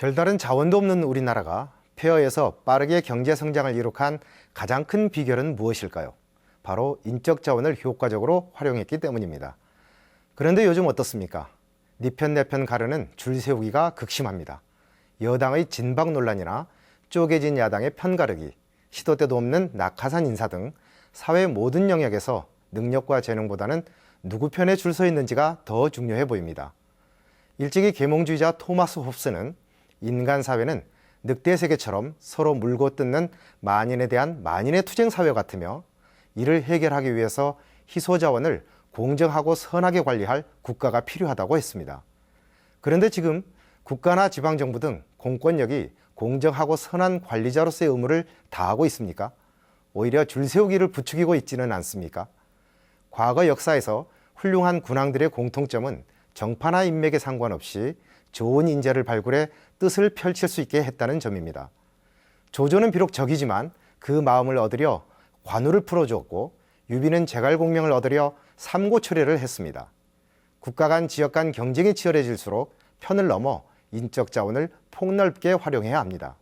별다른 자원도 없는 우리나라가 폐허에서 빠르게 경제 성장을 이룩한 가장 큰 비결은 무엇일까요? 바로 인적 자원을 효과적으로 활용했기 때문입니다. 그런데 요즘 어떻습니까? 니편 내편 가르는 줄 세우기가 극심합니다. 여당의 진박 논란이나 쪼개진 야당의 편가르기, 시도 때도 없는 낙하산 인사 등 사회 모든 영역에서 능력과 재능보다는 누구 편에 줄 서 있는지가 더 중요해 보입니다. 일찍이 계몽주의자 토마스 홉스는 인간 사회는 늑대 세계처럼 서로 물고 뜯는 만인에 대한 만인의 투쟁 사회 같으며 이를 해결하기 위해서 희소 자원을 공정하고 선하게 관리할 국가가 필요하다고 했습니다. 그런데 지금 국가나 지방 정부 등 공권력이 공정하고 선한 관리자로서의 의무를 다하고 있습니까? 오히려 줄 세우기를 부추기고 있지는 않습니까? 과거 역사에서 훌륭한 군왕들의 공통점은 정파나 인맥에 상관없이 좋은 인재를 발굴해 뜻을 펼칠 수 있게 했다는 점입니다. 조조는 비록 적이지만 그 마음을 얻으려 관우를 풀어주었고 유비는 제갈공명을 얻으려 삼고초려를 했습니다. 국가 간 지역 간 경쟁이 치열해질수록 편을 넘어 인적 자원을 폭넓게 활용해야 합니다.